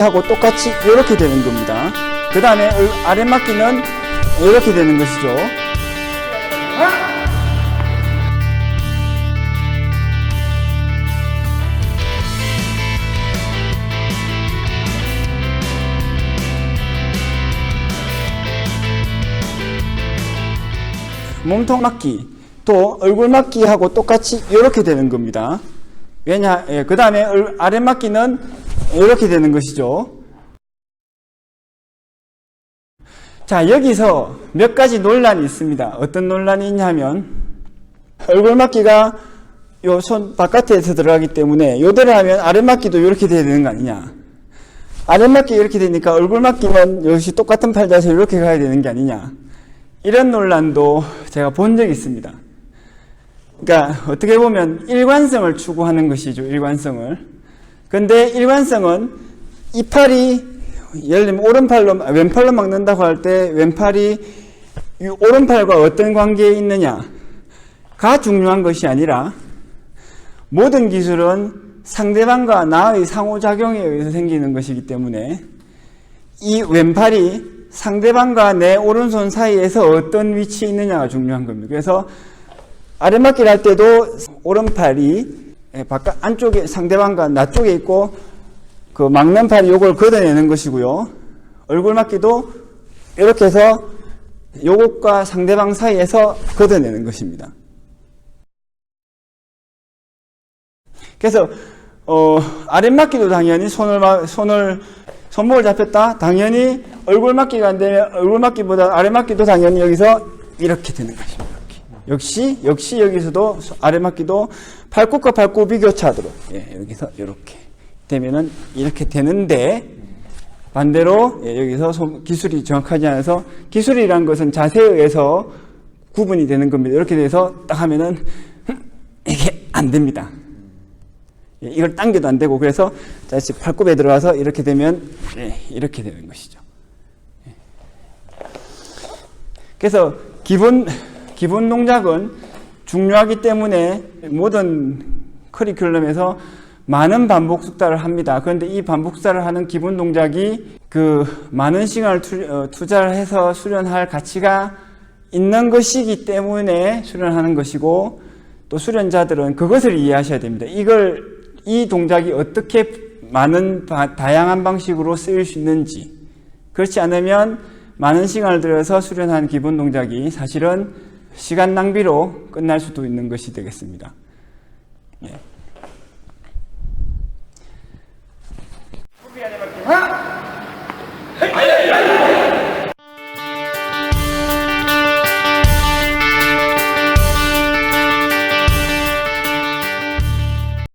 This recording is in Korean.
하고 똑같이 이렇게 되는 겁니다. 그 다음에 아랫막기는 이렇게 되는 것이죠. 몸통 막기 또 얼굴 막기 하고 똑같이 이렇게 되는 겁니다. 왜냐, 그 다음에 아랫 막기는 이렇게 되는 것이죠. 자, 여기서 몇 가지 논란이 있습니다. 어떤 논란이 있냐면, 얼굴 막기가 요 손 바깥에서 들어가기 때문에 요대로 하면 아랫 막기도 이렇게 돼야 되는 거 아니냐. 아랫 막기 이렇게 되니까 얼굴 막기는 역시 똑같은 팔자에서 이렇게 가야 되는 게 아니냐. 이런 논란도 제가 본 적이 있습니다. 그러니까 어떻게 보면 일관성을 추구하는 것이죠. 일관성을. 근데 일관성은 이 팔이 예를 들면 오른팔로 왼팔로 막는다고 할 때 왼팔이 이 오른팔과 어떤 관계에 있느냐가 중요한 것이 아니라 모든 기술은 상대방과 나의 상호작용에 의해서 생기는 것이기 때문에 이 왼팔이 상대방과 내 오른손 사이에서 어떤 위치에 있느냐가 중요한 겁니다. 그래서 아랫맞기를 할 때도 오른팔이 바깥 안쪽에 상대방과 나 쪽에 있고 그 막는 팔이 요걸 걷어내는 것이고요. 얼굴 맞기도 이렇게 해서 요것과 상대방 사이에서 걷어내는 것입니다. 그래서 어, 아랫맞기도 당연히 손을 막- 손을 손목을 잡혔다. 당연히 얼굴 맞기가 안 되면 얼굴 맞기보다 아랫 맞기도 당연히 여기서 이렇게 되는 것입니다. 이렇게. 역시 역시 여기서도 아랫 맞기도 팔굽과 팔굽 비교차도록 예, 여기서 이렇게 되면은 이렇게 되는데 반대로 예, 여기서 손- 기술이 정확하지 않아서 기술이란 것은 자세에 의해서 구분이 되는 겁니다. 이렇게 돼서 딱 하면은 이게 안 됩니다. 예, 이걸 당겨도 안 되고 그래서 다시 팔굽에 들어가서 이렇게 되면 예, 이렇게 되는 것이죠. 예. 그래서 기본 기본 동작은 중요하기 때문에 모든 커리큘럼에서 많은 반복 숙달을 합니다. 그런데 이 반복 숙달을 하는 기본 동작이 그 많은 시간을 투, 어, 투자를 해서 수련할 가치가 있는 것이기 때문에 수련하는 것이고 또 수련자들은 그것을 이해하셔야 됩니다. 이걸 이 동작이 어떻게 많은 바- 다양한 방식으로 쓰일 수 있는지 그렇지 않으면 많은 시간을 들여서 수련한 기본 동작이 사실은 시간 낭비로 끝날 수도 있는 것이 되겠습니다. 예.